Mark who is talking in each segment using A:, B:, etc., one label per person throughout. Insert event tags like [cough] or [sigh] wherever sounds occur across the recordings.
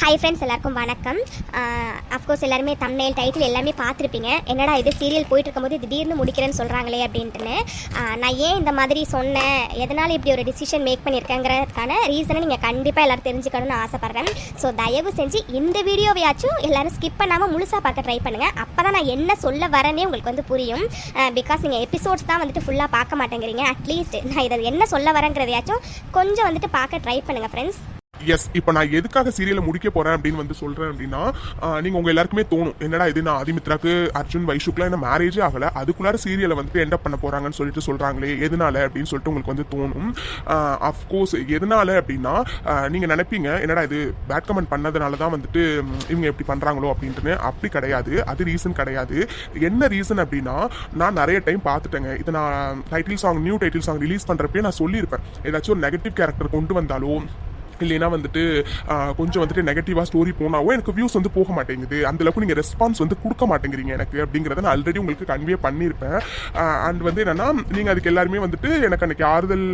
A: Hi friends எல்லாருக்கும் வணக்கம். Of course எல்லாருமே தம்னேல் டைட்டில் எல்லாமே பார்த்துருப்பீங்க. என்னடா இது சீரியல் போயிட்டு இருக்கும்போது திடீர்னு முடிக்கிறேன்னு சொல்கிறாங்களே அப்படின்ட்டுன்னு. நான் ஏன் இந்த மாதிரி சொன்னேன்? எதனால் இப்படி ஒரு டிசிஷன் மேக் பண்ணியிருக்கேங்கிறதுக்கான ரீசனை நீங்கள் கண்டிப்பாக எல்லாரும் தெரிஞ்சுக்கணும்னு ஆசைப்பட்றேன். ஸோ தயவு செஞ்சு இந்த வீடியோவையாச்சும் எல்லாரும் ஸ்கிப் பண்ணாமல் முழுசாக பார்க்க ட்ரை பண்ணுங்கள் அப்போ தான் நான் என்ன சொல்ல வரேனே உங்களுக்கு வந்து புரியும். பிகாஸ் நீங்கள் எபிசோட்ஸ் தான் வந்துட்டு ஃபுல்லாக பார்க்க மாட்டேங்கிறீங்க. அட்லீஸ்ட் நான் இதை என்ன சொல்ல வரேங்கிறதையாச்சும் கொஞ்சம் வந்துட்டு பார்க்க ட்ரை பண்ணுங்கள் ஃப்ரெண்ட்ஸ்
B: எஸ் இப்போ நான் எதுக்காக சீரியலை முடிக்க போறேன் அப்படின்னு வந்து சொல்றேன் அப்படின்னா நீங்கள் நீங்க உங்க எல்லாருக்குமே தோணும். என்னடா இது நான் ஆதிமித்ராக்கு அர்ஜுன் வைஷுக்குலாம் என்ன மேரேஜே ஆகல? அதுக்குள்ளார சீரியலை வந்துட்டு எண்ட் பண்ண போறாங்கன்னு சொல்லிட்டு சொல்றாங்களே எதனால அப்படின்னு சொல்லிட்டு உங்களுக்கு வந்து தோணும். அஃப்கோர்ஸ் எதனால அப்படின்னா நீங்கள் நீங்க நினைப்பீங்க என்னடா இது பேட் கமெண்ட் பண்ணதுனால தான் வந்துட்டு இவங்க எப்படி பண்றாங்களோ அப்படின்ட்டு அப்படி கிடையாது. அது ரீசன் கிடையாது. என்ன ரீசன் அப்படின்னா நான் நிறைய டைம் பார்த்துட்டேங்க. இதை நான் title song new title song release பண்றப்பே நான் சொல்லியிருப்பேன். ஏதாச்சும் ஒரு நெகட்டிவ் கேரக்டர் கொண்டு வந்தாலோ இல்லைன்னா வந்துட்டு கொஞ்சம் வந்துட்டு நெகட்டிவாக ஸ்டோரி போனாவோ எனக்கு வியூஸ் வந்து போக மாட்டேங்குது. அந்தளவுக்கு நீங்கள் ரெஸ்பான்ஸ் வந்து கொடுக்க மாட்டேங்கிறீங்க எனக்கு அப்படிங்கிறத நான் ஆல்ரெடி உங்களுக்கு கன்வே பண்ணியிருப்பேன். அண்ட் வந்து என்னன்னா நீங்கள் அதுக்கு எல்லாருமே வந்துட்டு எனக்கு அன்னைக்கு ஆறுதல்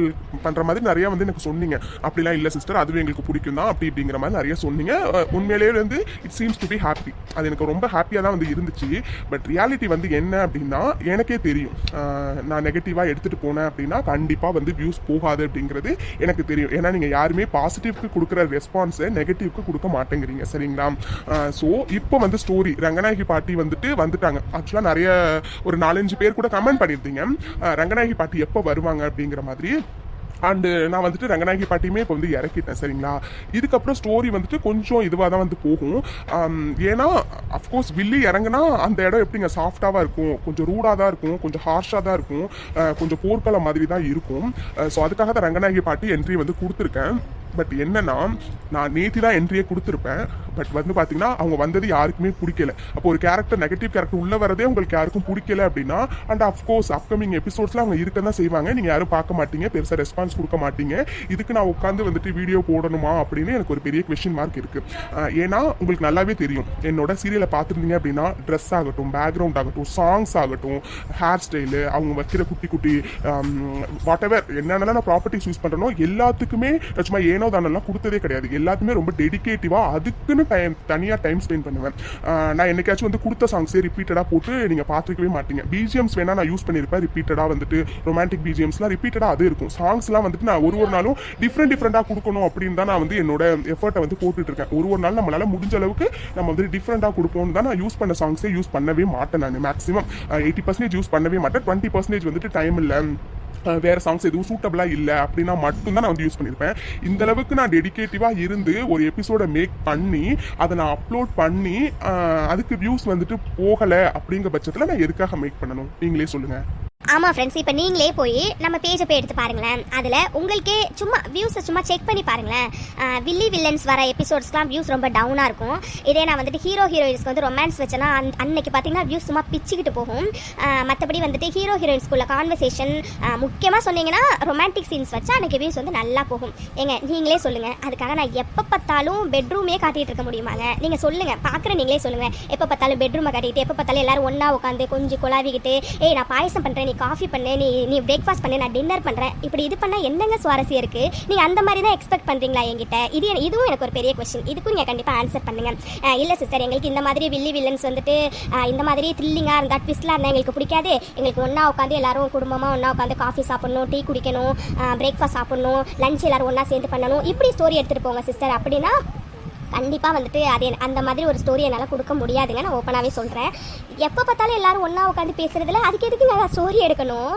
B: பண்ணுற மாதிரி நிறைய வந்து எனக்கு சொன்னீங்க. அப்படிலாம் இல்லை சிஸ்டர் அதுவே எங்களுக்கு பிடிக்கும் தான் அப்படி அப்படிங்கிற மாதிரி நிறைய சொன்னீங்க. உண்மையிலேயே வந்து it seems to be happy அது எனக்கு ரொம்ப ஹாப்பியாக தான் வந்து இருந்துச்சு. பட் ரியாலிட்டி வந்து என்ன அப்படின்னா எனக்கே தெரியும். நான் நெகட்டிவாக எடுத்துகிட்டு போனேன் அப்படின்னா கண்டிப்பாக வந்து வியூஸ் போகாது அப்படிங்கிறது எனக்கு தெரியும். ஏன்னா நீங்கள் யாருமே பாசிட்டிவ் பாசிட்டிவ்க்கு கொடுக்குற ரெஸ்பான்ஸை நெகட்டிவ்க்கு கொடுக்க மாட்டேங்கிறீங்க சரிங்களா? ஸோ இப்போ வந்து ஸ்டோரி ரங்கநாயகி பாட்டி வந்துட்டு வந்துட்டாங்க. ஆக்சுவலாக நிறைய ஒரு நாலஞ்சு பேர் கூட கமெண்ட் பண்ணியிருந்தீங்க. ரங்கநாயகி பாட்டி எப்போ வருவாங்க அப்படிங்கிற மாதிரி. அண்டு நான் வந்துட்டு ரங்கநாயகி பாட்டியுமே இப்போ வந்து இறக்கிட்டேன் சரிங்களா? இதுக்கப்புறம் ஸ்டோரி வந்துட்டு கொஞ்சம் இதுவாக தான் வந்து போகும். ஏன்னா அஃப்கோர்ஸ் வில்லி இறங்குனா அந்த இடம் எப்படிங்க? சாஃப்டாக இருக்கும். கொஞ்சம் ரூடாக தான் இருக்கும். கொஞ்சம் ஹார்ஷாக தான் இருக்கும். கொஞ்சம் போர்க்களம் மாதிரி தான் இருக்கும். ஸோ அதுக்காக தான் ரங்கநாயகி பாட்டி என்ட்ரி வந்து கொடுத்துருக்கேன். பட் என்னன்னா நான் நேத்தி தான் என்ட்ரியே கொடுத்துருப்பேன். பட் வந்து பார்த்தீங்கன்னா அவங்க வந்தது யாருக்குமே பிடிக்கல. அப்போ ஒரு கேரக்டர் நெகட்டிவ் கேரக்டர் உள்ள வரதே உங்களுக்கு யாருக்கும் பிடிக்கல அப்படின்னா அண்ட் அஃப்கோர்ஸ் அப்கமிங் எபிசோட்ஸ்ல அவங்க இருக்க தான் செய்வாங்க. நீங்க யாரும் பார்க்க மாட்டீங்க பெருசாக ரெஸ்பான்ஸ் கொடுக்க மாட்டீங்க. இதுக்கு நான் உட்காந்து வந்துட்டு வீடியோ போடணுமா அப்படின்னு எனக்கு ஒரு பெரிய கொஸ்டின் மார்க் இருக்கு. ஏன்னா உங்களுக்கு நல்லாவே தெரியும். என்னோட சீரியலை பார்த்துருந்தீங்க அப்படின்னா ட்ரெஸ் ஆகட்டும் பேக்ரவுண்ட் ஆகட்டும் சாங்ஸ் ஆகட்டும் ஹேர் ஸ்டைலு அவங்க வைக்கிற குட்டி குட்டி um, வாட் எவர் என்னென்னலாம் நான் ப்ராப்பர்ட்டிஸ் யூஸ் பண்ணுறனோ எல்லாத்துக்குமே சும்மா ஏன் தானெல்லாம் கொடுத்ததே கிடையாது. எல்லாத்துக்குமே ரொம்ப டெடிக்கேட்டிவாக அதுக்குன்னு டைம் தனியாக டைம் ஸ்பெண்ட் பண்ணுவேன். நான் என்னைக்காச்சும் வந்து கொடுத்த சாங்ஸே ரிப்பீட்டடாக போட்டு நீங்கள் பார்த்துக்கவே மாட்டீங்க. பிஜிஎம்ஸ் வேணால் நான் யூஸ் பண்ணியிருப்பேன். ரிப்பீட்டடாக வந்துட்டு ரொமான்டிக் பிஜிஎம்ஸ்லாம் ரிப்பீட்டடாக அது இருக்கும். சாங்ஸ்லாம் வந்துட்டு நான் ஒரு ஒரு நாளும் டிஃப்ரெண்ட் டிஃப்ரெண்ட்டாக கொடுக்கணும் அப்படின்னு தான் நான் வந்து என்னோட எஃபர்ட்டை வந்து போட்டுட்டு இருக்கேன் ஒரு ஒரு நாள் நம்மளால் முடிஞ்ச அளவுக்கு நம்ம வந்து டிஃப்ரெண்ட்டாக கொடுப்போம்னு தான் நான் யூஸ் பண்ண சாங்ஸே யூஸ் பண்ணவே மாட்டேன் நான். மேக்ஸிமம் எயிட்டி பர்சன்டேஜ் யூஸ் பண்ணவே மாட்டேன். டுவெண்ட்டி பர்சன்டேஜ் வந்துட்டு டைம் இல்லை. வேறு சாங்ஸ் எதுவும் சூட்டபிளாக இல்லை அப்படின்னா மட்டும்தான் நான் வந்து யூஸ் பண்ணியிருப்பேன். இந்த அளவுக்கு நான் டெடிக்கேட்டிவாக இருந்து ஒரு எபிசோடை மேக் பண்ணி அதை நான் அப்லோட் பண்ணி அதுக்கு வியூஸ் வந்துட்டு போகலை அப்படிங்கிற பட்சத்தில் நான் எதுக்காக மேக் பண்ணணும்? நீங்களே சொல்லுங்கள்
A: ஆமாம் ஃப்ரெண்ட்ஸ் இப்போ நீங்களே போய் நம்ம பேஜை போய் எடுத்து பாருங்களேன். அதில் உங்களுக்கே சும்மா வியூஸை சும்மா செக் பண்ணி பாருங்களேன். வில்லி வில்லன்ஸ் வர எபிசோட்ஸ்லாம் வியூஸ் ரொம்ப டவுனாக இருக்கும். இதே நான் வந்துட்டு ஹீரோ ஹீரோயின்ஸ்க்கு வந்து ரொமான்ஸ் வச்சேன்னா அந் அன்னைக்கு பார்த்தீங்கன்னா வியூஸ் சும்மா பிச்சுக்கிட்டு போகும். மற்றபடி வந்துட்டு ஹீரோ ஹீரோயின்ஸ்குள்ள கான்வர்சேஷன் முக்கியமாக சொன்னீங்கன்னா ரொமான்டிக் சீன்ஸ் வச்சா அன்றைக்கி வியூஸ் வந்து நல்லா போகும். ஏங்க நீங்களே சொல்லுங்கள் அதுக்காக நான் எப்போ பார்த்தாலும் பெட்ரூமே காட்டிகிட்டு இருக்க முடியுமாங்க? நீங்கள் சொல்லுங்கள் பார்க்குற நீங்களே சொல்லுங்கள் எப்போ பார்த்தாலும் பெட்ரூமை காட்டிக்கிட்டு எப்போ பார்த்தாலும் எல்லோரும் ஒன்றா உட்காந்து கொஞ்சம் குழாவிக்கிட்டு ஏய் நான் பாயசம் பண்ணுறேன் நீ காஃபி பண்ணு நீ நீ பிரேக்ஃபாஸ்ட் பண்ணு நான் டின்னர் பண்ணுறேன் இப்படி இது பண்ணால் என்னங்க சுவாரஸ்யம் இருக்குது நீங்கள் அந்த மாதிரி தான் எக்ஸ்பெக்ட் பண்ணுறீங்களா என்கிட்ட? இது இதுவும் எனக்கு ஒரு பெரிய கொஸ்டின் இதுக்கும் நீங்கள் கண்டிப்பாக ஆன்சர் பண்ணுங்கள் இல்லை சிஸ்டர் எங்களுக்கு இந்த மாதிரி வில்லி வில்லன்ஸ் வந்துட்டு இந்த மாதிரி த்ரில்லிங்காக இருந்தால் ட்விஸ்ட்லாம் இருந்தால் எங்களுக்கு பிடிக்காது. எங்களுக்கு ஒன்றா உட்காந்து எல்லாரும் குடும்பமாக ஒன்றா உட்காந்து காஃபி சாப்பிட்ணும் டீ குடிக்கணும் பிரேக்ஃபாஸ்ட் சாப்பிட்ணும் லஞ்ச் எல்லாரும் ஒன்றா சேர்ந்து பண்ணணும். இப்படி ஸ்டோரி எடுத்துகிட்டு போங்க சிஸ்டர் அப்படின்னா கண்டிப்பாக வந்துட்டு அது அந்த மாதிரி ஒரு ஸ்டோரி என்னால் கொடுக்க முடியாதுங்க. நான் ஓப்பனாகவே சொல்கிறேன் எப்போ பார்த்தாலும் எல்லாரும் ஒன்றா உட்காந்து பேசுறதுல அதுக்கு எதுக்கு நான் ஸ்டோரி எடுக்கணும்?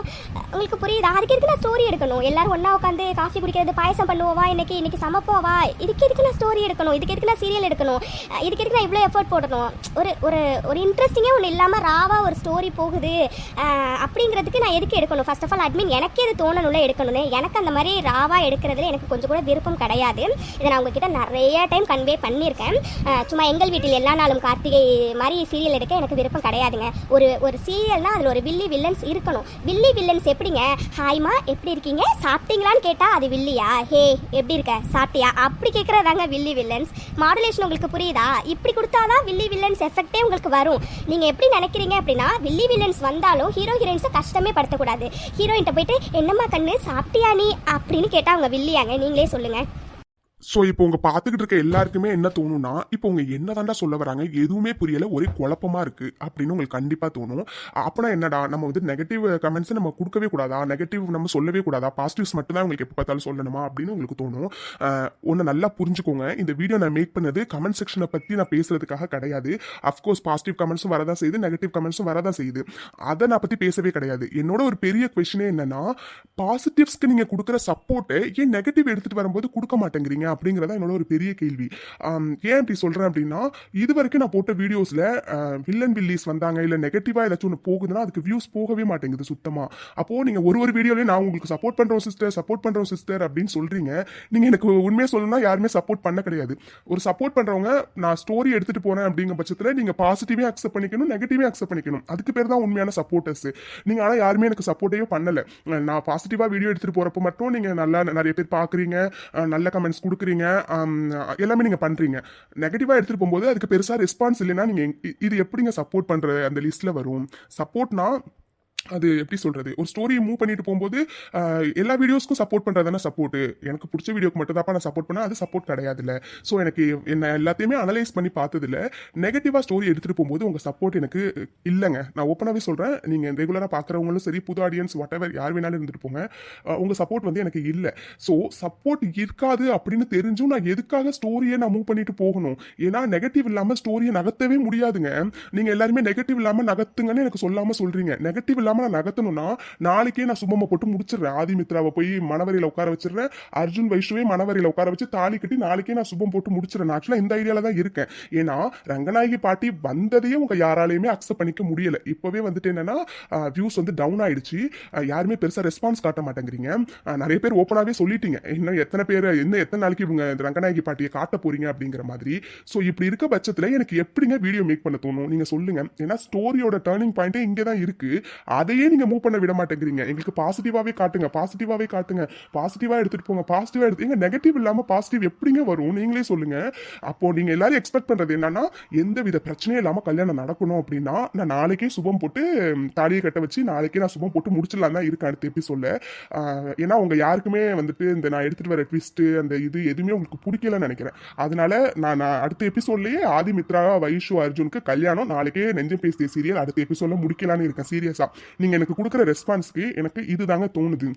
A: உங்களுக்கு புரியுதா? அதுக்கு எதுக்கு நான் ஸ்டோரி எடுக்கணும்? எல்லாரும் ஒன்றா உட்காந்து காஃபி குடிக்கிறது பாயசம் பண்ணுவோவா இன்றைக்கி இன்றைக்கி சமைப்போவா இதுக்கு எதுக்கு நான் ஸ்டோரி எடுக்கணும்? இதுக்கு எதுக்கு நான் சீரியல் எடுக்கணும்? இதுக்கு எதுக்கு நான் இவ்வளோ எஃபர்ட் போடணும்? ஒரு ஒரு ஒரு இன்ட்ரெஸ்டிங்கே ஒன்று இல்லாமல் ராவாக ஒரு ஸ்டோரி போகுது. அப்படிங்கிறதுக்கு நான் எதுக்கு எடுக்கணும்? ஃபஸ்ட் ஆஃப் ஆல் அட்மின் எனக்கே இது தோணணும்ல எடுக்கணும்னு? எனக்கு அந்த மாதிரி ராவாக எடுக்கிறதுல எனக்கு கொஞ்சம் கூட விருப்பம் கிடையாது. இதை நான் உங்ககிட்ட நிறைய டைம் கன்வே பண்ணியிருக்கேன். சும்மா எங்கள் வீட்டில் எல்லா நாளும் கார்த்திகை மாதிரி சீரியல் எடுக்க எனக்கு விருப்பம் கிடையாதுங்க. ஒரு ஒரு சீரியல்னா அதில் ஒரு வில்லி வில்லன்ஸ் இருக்கணும். வில்லி வில்லன்ஸ் எப்படிங்க? ஹாய்மா எப்படி இருக்கீங்க? சாப்பிட்டீங்களான்னு கேட்டால் அது வில்லியா? ஹே எப்படி இருக்க? சாப்பிட்டியா? அப்படி கேட்குறதாங்க வில்லி வில்லன்ஸ் மாடுலேஷன் உங்களுக்கு புரியுதா? இப்படி கொடுத்தாதான் வில்லி வில்லன்ஸ் எஃபெக்டே உங்களுக்கு வரும். நீங்கள் எப்படி நினைக்கிறீங்க அப்படின்னா வில்லி வில்லன்ஸ் வந்தாலும் ஹீரோ ஹீரோயின்ஸை கஷ்டமே படுத்தக்கூடாது. ஹீரோயின்ட்ட போயிட்டு என்னம்மா கண்ணு சாப்பிட்டியா நீ? அப்படின்னு கேட்டால் அவங்க வில்லியாங்க. நீங்களே சொல்லுங்கள்
B: ஸோ இப்போ உங்க பார்த்துக்கிட்டு இருக்க எல்லாருக்குமே என்ன தோணும்னா இப்போ உங்க என்னதான்டா சொல்ல வராங்க எதுவுமே புரியல ஒரே குழப்பமா இருக்கு அப்படின்னு உங்களுக்கு கண்டிப்பா தோணும். அப்பனா என்னடா நம்ம வந்து நெகட்டிவ் கமெண்ட்ஸ் நம்ம கொடுக்கவே கூடாதா? நெகட்டிவ் நம்ம சொல்லவே கூடாதா? பாசிட்டிவ்ஸ் மட்டும் தான் உங்களுக்கு எப்போ பார்த்தாலும் சொல்லணுமா அப்படின்னு உங்களுக்கு தோணும். ஒன்று நல்லா புரிஞ்சுக்கோங்க. இந்த வீடியோ நான் மேக் பண்ணது கமெண்ட் செக்ஷனை பத்தி நான் பேசுறதுக்காக கிடையாது. அஃப்கோர்ஸ் பாசிட்டிவ் கமெண்ட்ஸும் வரதான் செய்யுது நெகட்டிவ் கமெண்ட்ஸும் வரதான் செய்யுது. அதை நான் பத்தி பேசவே கிடையாது. என்னோட ஒரு பெரிய கொஸ்டினே என்னன்னா பாசிட்டிவ்ஸ்க்கு நீங்க கொடுக்குற சப்போர்ட்டை ஏன் நெகட்டிவ் எடுத்துட்டு வரும்போது கொடுக்க மாட்டேங்கிறீங்க அப்படிங்கிறத என்னோட ஒரு பெரிய கேள்வி. ஏன் இப்படி சொல்கிறேன் அப்படின்னா இது வரைக்கும் நான் போட்ட வீடியோஸில் வில்லன் வில்லிஸ் வந்தாங்க இல்லை நெகட்டிவாக ஏதாச்சும் ஒன்று போகுதுன்னா அதுக்கு வியூஸ் போகவே மாட்டேங்குது சுத்தமாக அப்போது நீங்கள் ஒரு ஒரு வீடியோலையும் நான் உங்களுக்கு சப்போர்ட் பண்ணுறோம் சிஸ்டர் சப்போர்ட் பண்ணுறோம் சிஸ்டர் அப்படின்னு சொல்கிறீங்க நீங்கள் எனக்கு உண்மையை சொல்லணும்னா யாருமே சப்போர்ட் பண்ண கிடையாது. ஒரு சப்போர்ட் பண்ணுறவங்க நான் ஸ்டோரி எடுத்துகிட்டு போகிறேன் அப்படிங்கிற பட்சத்தில் நீங்கள் பாசிட்டிவே அக்செப்ட் பண்ணிக்கணும் நெகட்டிவே அக்செப்ட் பண்ணிக்கணும். அதுக்கு பேர் தான் உண்மையான சப்போர்ட்டர்ஸ் நீங்கள் ஆனால் யாருமே எனக்கு சப்போர்ட்டே பண்ணலை. நான் பாசிட்டிவாக வீடியோ எடுத்துகிட்டு போகிறப்ப மட்டும் நீங்கள் நல்லா நிறைய பேர் பார்க்குறீங்க நல்ல கமெண்ட்ஸ் கொடுக்குறீங்க. ஆம், எல்லாமே நீங்கள் பண்ணுறீங்க நெகட்டிவாக எடுத்துகிட்டு போகும்போது அதுக்கு பெருசாக ரெஸ்பான்ஸ் இல்லைன்னா நீங்கள் இது எப்படிங்க சப்போர்ட் பண்ணுற அந்த லிஸ்ட்டில் வரும்? சப்போர்ட்னா அது எப்படி சொல்கிறது ஒரு ஸ்டோரியை மூவ் பண்ணிட்டு போகும்போது எல்லா வீடியோஸ்க்கும் சப்போர்ட் பண்றதானே சப்போர்ட் எனக்கு பிடிச்ச வீடியோக்கு மட்டும் தான் நான் சப்போர்ட் பண்ண அது சப்போர்ட் கிடையாதுல்ல. ஸோ எனக்கு என்ன எல்லாத்தையுமே அனலைஸ் பண்ணி பார்த்ததில் நெகட்டிவாக ஸ்டோரி எடுத்துகிட்டு போகும்போது உங்கள் சப்போர்ட் எனக்கு இல்லைங்க. நான் ஓப்பனாகவே சொல்கிறேன் நீங்கள் ரெகுலராக பார்க்குறவங்களும் சரி புது ஆடியன்ஸ் வாட் எவர் யார் வேணாலும் இருந்துட்டு போங்க. உங்கள் சப்போர்ட் வந்து எனக்கு இல்லை. ஸோ சப்போர்ட் இருக்காது அப்படின்னு தெரிஞ்சும் நான் எதுக்காக ஸ்டோரியை நான் மூவ் பண்ணிட்டு போகணும்? ஏன்னா நெகட்டிவ் இல்லாமல் ஸ்டோரியை நகர்த்தவே முடியாதுங்க. நீங்கள் எல்லாருமே நெகட்டிவ் இல்லாமல் நகர்த்துங்கன்னு எனக்கு சொல்லாமல் சொல்கிறீங்க நெகட்டிவ் இல்லாமல் நான் நகர்த்தணும்னா நாளைக்கே நான் சுமம போட்டு முடிச்சிடுறேன். ஆதிமித்ராவை போய் மணவரையில் உட்கார வச்சிடுறேன். அர்ஜுன் வைஷ்ணுவே மணவரையில் உட்கார வச்சு தாலி கட்டி நாளைக்கே நான் சுபம் போட்டு முடிச்சிடுறேன். ஆக்சுவலாக இந்த ஐடியாவில் தான் இருக்கேன். ஏன்னா ரங்கநாயகி பாட்டி வந்ததையே உங்கள் யாராலையுமே அக்செப்ட் பண்ணிக்க முடியல. இப்போவே வந்துட்டு என்னன்னா வியூஸ் வந்து டவுன் ஆயிடுச்சு. யாருமே பெருசாக ரெஸ்பான்ஸ் காட்ட மாட்டேங்கிறீங்க. நிறைய பேர் ஓப்பனாகவே சொல்லிட்டீங்க. இன்னும் எத்தனை பேர் இன்னும் எத்தனை நாளைக்கு இவங்க இந்த ரங்கநாயகி பாட்டியை காட்ட போறீங்க அப்படிங்கிற மாதிரி. ஸோ இப்படி இருக்க பட்சத்தில் எனக்கு எப்படிங்க வீடியோ மேக் பண்ண தோணும்? நீங்கள் சொல்லுங்க. ஏன்னா ஸ்டோரியோட டேர்னிங் பாயிண்ட்டே இங்கே தான் இருக்குது அதையே நீங்கள் மூவ் பண்ண விட மாட்டேங்கிறீங்க. எங்களுக்கு பாசிட்டிவாகவே காட்டுங்க. பாசிட்டிவாகவே காட்டுங்க. பாசிட்டிவாக எடுத்துகிட்டு போங்க. பாசிட்டிவாக எடுத்து எங்கள் நெகட்டிவ் இல்லாமல் பாசிட்டிவ் எப்படிங்க வரும்? நீங்களே சொல்லுங்கள் அப்போ நீங்கள் எல்லாரும் எக்ஸ்பெக்ட் பண்ணுறது என்னன்னா எந்த வித பிரச்சனையும் இல்லாமல் கல்யாணம் நடக்கணும் அப்படின்னா நான் நாளைக்கே சுபம் போட்டு தாலியை கட்ட வச்சு நாளைக்கே நான் சுபம் போட்டு முடிச்சிடலாம் தான் இருக்கு அடுத்த சொல்ல ஏன்னா உங்கள் யாருக்குமே வந்துட்டு இந்த நான் எடுத்துகிட்டு வர ட்விஸ்ட்டு அந்த இது எதுவுமே உங்களுக்கு பிடிக்கலன்னு நினைக்கிறேன். அதனால நான் நான் அடுத்த எபிசோட்லயே ஆதிமித்ரா வைஷு அர்ஜுனுக்கு கல்யாணம் நாளைக்கே நெஞ்சம் பேசிய சீரியல் அடுத்த எபிசோட முடிக்கலான்னு இருக்கேன். சீரியஸாக நீங்கள் எனக்கு கொடுக்குற ரெஸ்பான்ஸ்க்கு எனக்கு இதுதாங்க தோணுது.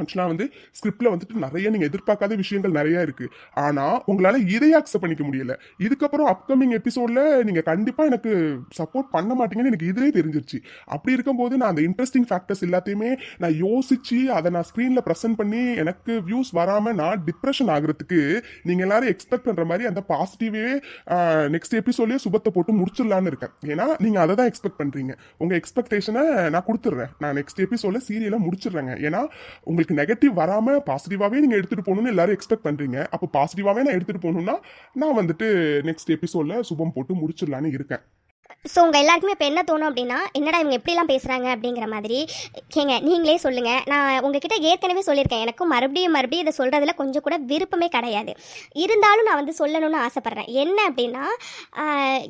B: ஆக்சுவலாக வந்து ஸ்கிரிப்டில் வந்துட்டு நிறைய நீங்கள் எதிர்பார்க்காத விஷயங்கள் நிறைய இருக்குது ஆனால் உங்களால் இதையே அக்செப்ட் பண்ணிக்க முடியல. இதுக்கப்புறம் அப்கமிங் எபிசோட்ல நீங்கள் கண்டிப்பாக எனக்கு சப்போர்ட் பண்ண மாட்டீங்கன்னு எனக்கு இதுலயே தெரிஞ்சிருச்சு. அப்படி இருக்கும்போது நான் அந்த இன்ட்ரெஸ்டிங் ஃபேக்டர்ஸ் எல்லாத்தையுமே நான் யோசித்து அதை நான் ஸ்க்ரீனில் ப்ரெசென்ட் பண்ணி எனக்கு வியூஸ் வராமல் நான் டிப்ரெஷன் ஆகுறதுக்கு நீங்கள் எல்லாரும் எக்ஸ்பெக்ட் பண்ணுற மாதிரி அந்த பாசிட்டிவே நெக்ஸ்ட் எபிசோட்லேயே சுபத்தை போட்டு முடிச்சிடலான்னு இருக்கேன். ஏன்னா நீங்கள் அதை தான் எக்ஸ்பெக்ட் பண்ணுறீங்க உங்கள் எக்ஸ்பெக்டேஷனை நான் கொடுத்துட்றேன். நான் நெக்ஸ்ட் எபிசோட்ல சீரியலாக முடிச்சிடுறேங்க. ஏன்னா உங்களுக்கு நெகட்டிவ் வராமல் பாசிட்டிவாகவே நீங்கள் எடுத்துகிட்டு போகணும்னு எல்லாரும் எக்ஸ்பெக்ட் பண்ணுறீங்க அப்போ பாசிட்டிவாகவே நான் எடுத்துகிட்டு போகணுன்னா நான் வந்துட்டு நெக்ஸ்ட் எபிசோட்ல சுபம் போட்டு முடிச்சிடலான்னு இருக்கேன்.
A: ஸோ உங்கள் எல்லாருக்குமே இப்போ என்ன தோணும் அப்படின்னா என்னடா இவங்க எப்படிலாம் பேசுகிறாங்க அப்படிங்கிற மாதிரி. கேங்க நீங்களே சொல்லுங்கள் நான் உங்ககிட்ட ஏற்கனவே சொல்லியிருக்கேன். எனக்கும் மறுபடியும் மறுபடியும் இதை சொல்கிறதுல கொஞ்சம் கூட விருப்பமே கிடையாது. இருந்தாலும் நான் வந்து சொல்லணும்னு ஆசைப்பட்றேன். என்ன அப்படின்னா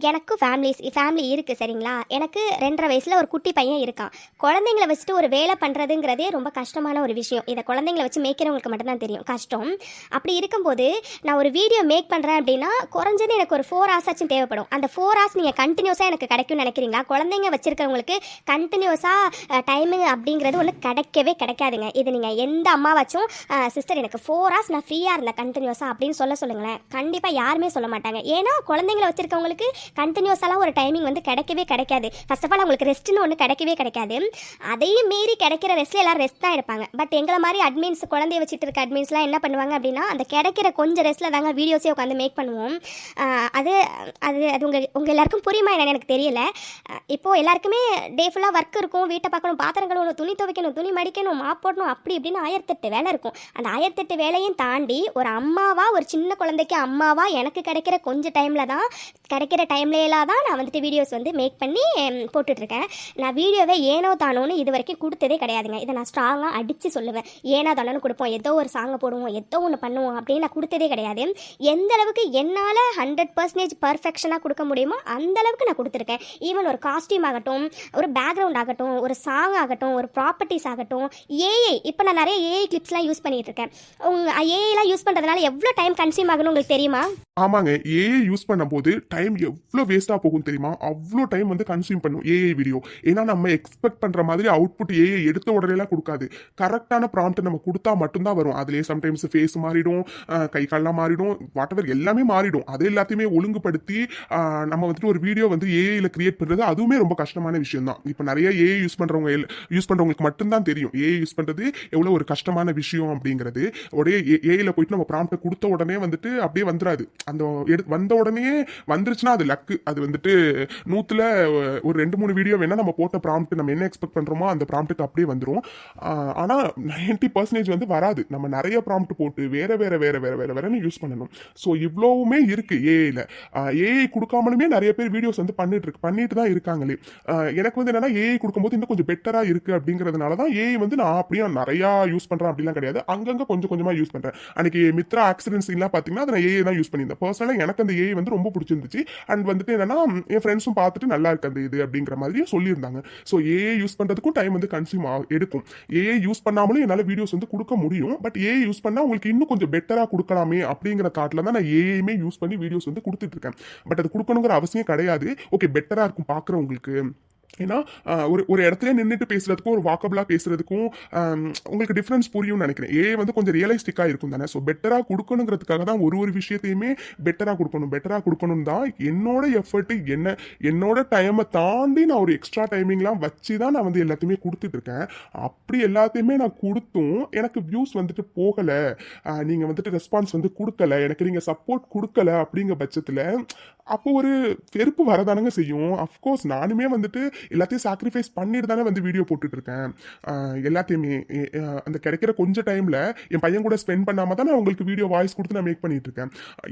A: எனக்கும் ஃபேமிலிஸ் ஃபேமிலி இருக்குது சரிங்களா? எனக்கு ரெண்டரை வயசில் ஒரு குட்டி பையன் இருக்கான். குழந்தைங்கள வச்சுட்டு ஒரு வேலை பண்ணுறதுங்கிறதே ரொம்ப கஷ்டமான ஒரு விஷயம். இதை குழந்தைங்கள வச்சு மேய்க்கிறவங்களுக்கு மட்டும்தான் தெரியும். கஷ்டம். அப்படி இருக்கும்போது நான் ஒரு வீடியோ மேக் பண்ணுறேன் அப்படின்னா குறைஞ்சது எனக்கு ஒரு ஃபோர் ஹவர்ஸ் ஆச்சும் தேவைப்படும். அந்த ஃபோர் ஹவர்ஸ் நீங்கள் கண்டினியூஸாக எனக்கு கிடைக்கும்னு நினைக்கிறீங்களா? குழந்தைங்க வச்சிருக்கவங்களுக்கு கண்டினியூஸாக டைமிங் அப்படிங்கிறது ஒன்று கிடைக்கவே கிடைக்காதுங்க. இது நீங்கள் எந்த அம்மாவாச்சும் சிஸ்டர் எனக்கு ஃபோர் ஹவர்ஸ் நான் ஃப்ரீயாக இருந்தேன் கண்டினியூஸாக அப்படின்னு சொல்ல சொல்லுங்களேன். கண்டிப்பாக யாருமே சொல்ல மாட்டாங்க. ஏன்னா குழந்தைங்கள வச்சிருக்கவங்களுக்கு கண்டினியூஸாலாம் ஒரு டைமிங் வந்து கிடைக்கவே கிடைக்காது. ஃபர்ஸ்ட் ஆஃப் ஆல் அவங்களுக்கு ரெஸ்ட்னு ஒன்று கிடைக்கவே கிடைக்காது. அதையும் மீறி கிடைக்கிற ரெஸ்ட்டில் எல்லாரும் ரெஸ்ட் தான் எடுப்பாங்க. பட் எங்களை மாதிரி அட்மின்ஸ் குழந்தைய வச்சுட்டு இருக்க அட்மின்ஸ்லாம் என்ன பண்ணுவாங்க அப்படின்னா அந்த கிடைக்கிற கொஞ்சம் ரெஸ்ட்டில் தாங்க வீடியோஸே உட்காந்து மேக் பண்ணுவோம். அது அது அது உங்கள் உங்கள் எல்லாருக்கும் புரியுமா என்னன்னு எனக்கு தெரியல. இப்போது எல்லாருக்குமே டே ஃபுல்லாக ஒர்க் இருக்கும். வீட்டை பார்க்கணும் பாத்திரம் கழுவணும் துணி துவைக்கணும் துணி மடிக்கணும் மாப் போடணும் அப்படி இப்படின்னு ஆயிரத்தெட்டு வேலை இருக்கும். அந்த ஆயிரத்தெட்டு வேலையும் தாண்டி ஒரு அம்மாவா ஒரு சின்ன குழந்தைக்கு அம்மாவா எனக்கு கிடைக்கிற கொஞ்சம் டைமில் தான் கிடைக்கிற டைம்லேலாம் தான் நான் வந்துட்டு வீடியோஸ் வந்து மேக் பண்ணி போட்டுட்ருக்கேன். நான் வீடியோவை ஏனோ தானோன்னு இது வரைக்கும் கொடுத்ததே கிடையாதுங்க. இதை நான் ஸ்ட்ராங்காக அடித்து சொல்லுவேன். ஏனோ தானோன்னு கொடுப்போம். ஏதோ ஒரு சாங்கை போடுவோம் ஏதோ ஒன்று பண்ணுவோம் அப்படின்னு நான் கொடுத்ததே கிடையாது. எந்த அளவுக்கு என்னால் ஹண்ட்ரட் பர்சன்டேஜ் பர்ஃபெக்ஷனாக கொடுக்க முடியுமோ அந்த அளவுக்கு நான் கொடுத்து கொடுத்துருக்கேன் ஈவன் ஒரு காஸ்டியூம் ஆகட்டும் ஒரு பேக்ரவுண்ட் ஆகட்டும் ஒரு சாங் ஆகட்டும் ஒரு ப்ராப்பர்ட்டிஸ் ஆகட்டும் ஏஐ இப்போ நான் நிறைய ஏஐ கிளிப்ஸ்லாம் யூஸ் பண்ணிட்டு இருக்கேன். உங்க ஏஐலாம் யூஸ் பண்ணுறதுனால எவ்வளோ டைம் கன்சியூம் ஆகணும் உங்களுக்கு தெரியுமா?
B: ஆமாங்க ஏஐ யூஸ் பண்ணும்போது டைம் எவ்வளோ வேஸ்ட்டாக போகும் தெரியுமா? அவ்வளோ டைம் வந்து கன்சியூம் பண்ணும் ஏஐ வீடியோ ஏன்னா நம்ம எக்ஸ்பெக்ட் பண்ணுற மாதிரி அவுட்புட் ஏஐ எடுத்த உடனேலாம் கொடுக்காது. கரெக்டான ப்ராம்ப்ட் நம்ம கொடுத்தா மட்டும்தான் வரும். அதுலேயே சம்டைம்ஸ் ஃபேஸ் மாறிடும் கை கால்லாம் மாறிடும் வாட் எவர் எல்லாமே மாறிடும். அது எல்லாத்தையுமே ஒழுங்குபடுத்தி நம்ம வந்துட்டு ஒரு வீடியோ வந்து ஏஐயில் கிரியேட் பண்ணுறது அதுவுமே ரொம்ப கஷ்டமான விஷயம் தான். இப்போ நிறைய ஏஐ யூஸ் பண்ணுறவங்க யூஸ் பண்ணுறவங்களுக்கு மட்டும்தான் தெரியும். ஏஐ யூஸ் பண்ணுறது எவ்வளோ ஒரு கஷ்டமான விஷயம் அப்படிங்கிறது. உடைய ஏஐல போயிட்டு நம்ம ப்ராம்ப்டை கொடுத்த உடனே வந்துட்டு அப்படியே வந்துடாது அந்த எடு வந்த உடனே வந்துருச்சுன்னா அது லக்கு அது வந்துட்டு நூற்றுல ஒரு ரெண்டு மூணு வீடியோ வேணால் நம்ம போட்ட ப்ராம்ப்ட் நம்ம என்ன எக்ஸ்பெக்ட் பண்ணுறோமோ அந்த ப்ராம்ப்ட்டுக்கு அப்படியே வந்துடும் ஆனால் நைன்ட்டி பர்சன்டேஜ் வந்து வராது. நம்ம நிறைய ப்ராம்ப்ட் போட்டு வேறு வேறு வேறு வேறு வேறு வேறன்னு யூஸ் பண்ணணும். ஸோ இவ்வளவுமே இருக்குது ஏஐயில் ஏஐ கொடுக்காமலுமே நிறைய பேர் வீடியோஸ் வந்து பண்ணிட்டு இருக்கு பண்ணிட்டு தான் இருக்காங்களே. எனக்கு வந்து என்னன்னா ஏஐ கொடுக்கும்போது இன்னும் கொஞ்சம் பெட்டராக இருக்குது அப்படிங்கிறதுனால தான் ஏஐ வந்து நான் அப்படியே நிறையா யூஸ் பண்ணுறேன் அப்படிலாம் கிடையாது. அங்கங்கே கொஞ்சம் கொஞ்சமாக யூஸ் பண்ணுறேன் அன்றைக்கி மித்ரா ஆக்சிடென்ட்ஸ் பார்த்தீங்கன்னா அதை நான் ஏஐ தான் யூஸ் பண்ணியிருந்தேன். பர்சனலாக எனக்கு அந்த ஏஐ வந்து ரொம்ப பிடிச்சிருந்துச்சு. அண்ட் வந்துட்டு என்னன்னா என் ஃப்ரெண்ட்ஸும் பார்த்துட்டு நல்லா இருக்கு அந்த இது அப்படிங்கிற மாதிரியும் சொல்லியிருந்தாங்க. ஸோ ஏஐ யூஸ் பண்ணுறதுக்கும் டைம் வந்து கன்சியூம் எடுக்கும். ஏஐ யூஸ் பண்ணாமலும் என்னால் வீடியோஸ் வந்து கொடுக்க முடியும். பட் ஏஐ யூஸ் பண்ணால் உங்களுக்கு இன்னும் கொஞ்சம் பெட்டராக கொடுக்கலாமே அப்படிங்கிற தாட்ல தான் நான் ஏஐமே யூஸ் பண்ணி வீடியோஸ் வந்து கொடுத்துட்டு இருக்கேன். பட் அது கொடுக்கணுங்கிற அவசியம் கிடையாது. ஓகே பெட்டராக இருக்கும் பார்க்குறவங்களுக்கு. ஏன்னா uh, ஒரு ஒரு இடத்துல நின்றுட்டு பேசுறதுக்கும் ஒரு வாக்கபிளாக பேசுறதுக்கும் um, உங்களுக்கு டிஃப்ரென்ஸ் புரியும்னு நினைக்கிறேன். ஏ வந்து கொஞ்சம் ரியலிஸ்டிக்காக இருக்கும் தானே. ஸோ பெட்டராக கொடுக்கணுங்கிறதுக்காக தான் ஒரு ஒரு விஷயத்தையுமே பெட்டராக கொடுக்கணும். பெட்டராக கொடுக்கணும் தான் என்னோட எஃபர்ட்டு என்ன என்னோட டைமை தாண்டி நான் ஒரு எக்ஸ்ட்ரா டைமிங்லாம் வச்சு தான் நான் வந்து எல்லாத்தையுமே கொடுத்துட்டு இருக்கேன். அப்படி எல்லாத்தையுமே நான் கொடுத்தும் எனக்கு வியூஸ் வந்துட்டு போகலை. நீங்கள் வந்துட்டு ரெஸ்பான்ஸ் வந்து கொடுக்கல. எனக்கு நீங்கள் சப்போர்ட் கொடுக்கல அப்படிங்கிற பட்சத்தில் அப்போ ஒரு வெறுப்பு வரதானங்க செய்யும். அஃப்கோர்ஸ் நானுமே வந்துட்டு எல்லாத்தையும் சாக்ரிஃபைஸ் பண்ணிட்டு தானே வந்து வீடியோ போட்டுட்டு இருக்கேன் எல்லாத்தையுமே அந்த கிடைக்கிற கொஞ்சம் டைமில் என் பையன் கூட ஸ்பெண்ட் பண்ணாம தான் நான் உங்களுக்கு வீடியோ வாய்ஸ் கொடுத்து நான் மேக் பண்ணிட்டு இருக்கேன்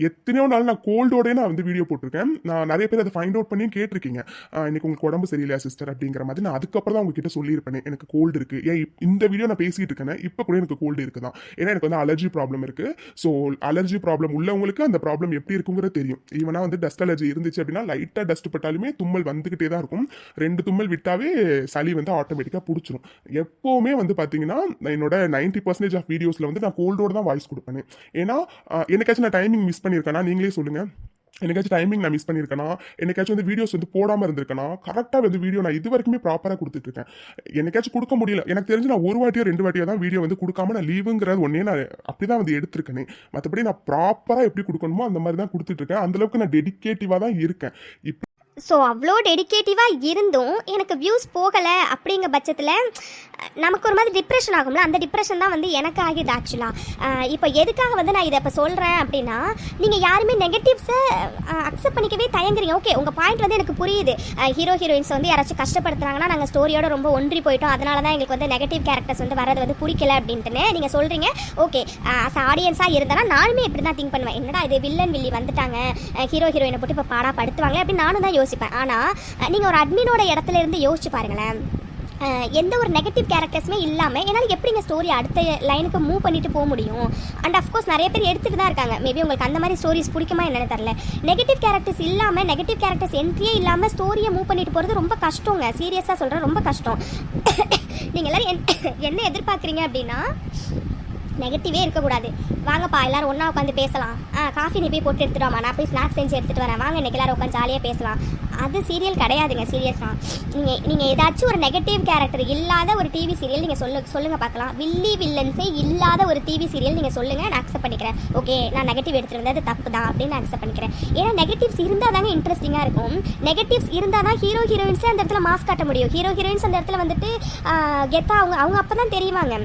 B: எத்தனையோ நாள் நான் கோல்டோடே நான் வந்து வீடியோ போட்டிருக்கேன். நான் நிறைய பேர் அதை ஃபைண்ட் அவுட் பண்ணியும் கேட்டிருக்கீங்க. இன்னைக்கு உங்களுக்கு உடம்பு சரியில்லையா சிஸ்டர் அப்படிங்கிற மாதிரி நான் அதுக்கப்புறம் தான் உங்ககிட்ட சொல்லியிருப்பேன். எனக்கு கோல்டு இருக்கு. ஏன் இந்த வீடியோ நான் பேசிட்டு இருக்கேன் இப்போ கூட எனக்கு கோல்டு இருக்குதான். ஏன்னா எனக்கு வந்து அலர்ஜி ப்ராப்ளம் இருக்கு. ஸோ அலர்ஜி ப்ராப்ளம் உள்ளவங்களுக்கு அந்த ப்ராப்ளம் எப்படி இருக்குங்கிறது தெரியும். ஈவனா வந்து டஸ்ட் அலர்ஜி இருந்துச்சு அப்படின்னா லைட்டாக டஸ்ட் பட்டாலுமே தும்மல் வந்துகிட்டே தான் இருக்கும். ரெண்டு தும்மல் விட்டாவே சளி வந்து ஆட்டோமேட்டிக்காக பிடிச்சிரும். எப்போவுமே வந்து பார்த்தீங்கன்னா நான் என்னோட நைன்டி பர்சன்டேஜ் ஆஃப் வீடியோஸில் வந்து நான் கோல்டோட தான் வாய்ஸ் கொடுப்பேன். ஏன்னா எனக்காச்சும் என்னைக்காச்சும் நான் டைமிங் மிஸ் பண்ணியிருக்கேனா நீங்களே சொல்லுங்கள் எனக்காச்சும் டைமிங் நான் மிஸ் பண்ணியிருக்கேனா எனக்காச்சும் வந்து வீடியோஸ் வந்து போடாமல் இருந்திருக்கேனா கரெக்டாக வந்து வீடியோ நான் இது வரைக்குமே ப்ராப்பராக கொடுத்துட்ருக்கேன். எனக்காச்சும் கொடுக்க முடியல. எனக்கு தெரிஞ்சு நான் ஒரு வாட்டியோ ரெண்டு வாட்டியோ தான் வீடியோ வந்து கொடுக்காம நான் லீவுங்கிறது ஒன்றே நான் அப்படி தான் வந்து எடுத்திருக்கேனே. மற்றபடி நான் ப்ராப்பராக எப்படி கொடுக்கணுமோ அந்த மாதிரி தான் கொடுத்துட்ருக்கேன். அந்தளவுக்கு நான் டெடிகேட்டிவாக தான் இருக்கேன். இப்போ
A: ஸோ அவ்வளோ டெடிக்கேட்டிவாக இருந்தும் எனக்கு வியூஸ் போகலை அப்படிங்கிற பட்சத்தில் நமக்கு ஒரு மாதிரி டிப்ரெஷன் ஆகும்ல? அந்த டிப்ரெஷன் தான் வந்து எனக்கு ஆகியது ஆக்சுவலாக இப்போ எதுக்காக வந்து நான் இதை இப்போ சொல்கிறேன் அப்படின்னா நீங்கள் யாருமே நெகட்டிவ்ஸை அக்செப்ட் பண்ணிக்கவே தயங்குறீங்க. ஓகே உங்கள் பாயிண்ட் வந்து எனக்கு புரியுது. ஹீரோ ஹீரோயின்ஸ் வந்து யாராச்சும் கஷ்டப்படுத்துறாங்கன்னா நாங்கள் ஸ்டோரியோட ரொம்ப ஒன்றி போயிட்டோம். அதனால தான் எங்களுக்கு வந்து நெகட்டிவ் கேரக்டர்ஸ் வந்து வரது வந்து பிடிக்கல அப்படின்ட்டுன்னு நீங்கள் சொல்கிறீங்க ஓகே அஸ் ஆடியன்ஸாக இருந்தனா நானுமே இப்படி தான் திங்க் பண்ணுவேன். என்னடா இது வில்லன் வில்லி வந்துட்டாங்க. ஹீரோ ஹீரோயினை போட்டு இப்போ பாடா படுத்துவாங்க அப்படின்னு நானும் தான் யோசிப்பேன். ஆனால் நீங்கள் ஒரு அட்மினோட இடத்துல இருந்து யோசிச்சு பாருங்களேன். எந்த ஒரு நெகட்டிவ் கேரக்டர்ஸுமே இல்லாமல் என்னால் எப்படிங்க ஸ்டோரி அடுத்த லைனுக்கு மூவ் பண்ணிட்டு போக முடியும்? அண்ட் அஃப்கோர்ஸ் நிறைய பேர் எடுத்துகிட்டு தான் இருக்காங்க. மேபி உங்களுக்கு அந்த மாதிரி ஸ்டோரிஸ் பிடிக்குமா என்னென்னு தெரில நெகட்டிவ் கேரக்டர்ஸ் இல்லாமல் நெகட்டிவ் கேரக்டர்ஸ் என்ட்ரியே இல்லாமல் ஸ்டோரியை மூவ் பண்ணிட்டு போகிறது ரொம்ப கஷ்டங்க. சீரியஸாக சொல்கிறேன் ரொம்ப கஷ்டம். [coughs] நீங்கள் எல்லோரும் என்- [coughs] என்ன எதிர்பார்க்குறீங்க அப்படின்னா நெகட்டிவே இருக்கக்கூடாது. வாங்கப்பா எல்லாரும் ஒன்றா உட்காந்து பேசலாம். ஆ காஃபி நீ போய் போட்டு எடுத்துகிட்டுவாமா நான் போய் ஸ்நாக்ஸ் செஞ்சு எடுத்துகிட்டு வரேன். வாங்க இன்னைக்கு எல்லாரும் உட்காந்து ஜாலியாக பேசலாம். அது சீரியல் கிடையாதுங்க சீரியஸாக நீங்கள் நீங்கள் ஏதாச்சும் ஒரு நெகட்டிவ் கேரக்டர் இல்லாத ஒரு டிவி சீரியல் நீங்கள் சொல்லு சொல்லுங்கள் பார்க்கலாம். வில்லி வில்லன்ஸே இல்லாத ஒரு டிவி சீரியல் நீங்கள் சொல்லுங்கள் நான் அக்செப்ட் பண்ணிக்கிறேன். ஓகே நான் நெகட்டிவ் எடுத்துட்டு வந்தது தப்பு தான் அப்படின்னு நான் அக்செப்ட் பண்ணிக்கிறேன். ஏன்னா நெகட்டிவ்ஸ் இருந்தால் தாங்க இன்ட்ரெஸ்டிங்காக இருக்கும். நெகட்டிவ்ஸ் இருந்தால் தான் ஹீரோ ஹீரோயின்ஸே அந்த இடத்துல மாஸ் காட்ட முடியும். ஹீரோ ஹீரோயின்ஸ் அந்த இடத்துல வந்துட்டு கெத்தா அவங்க அவங்க அப்போ தான் தெரியுவாங்க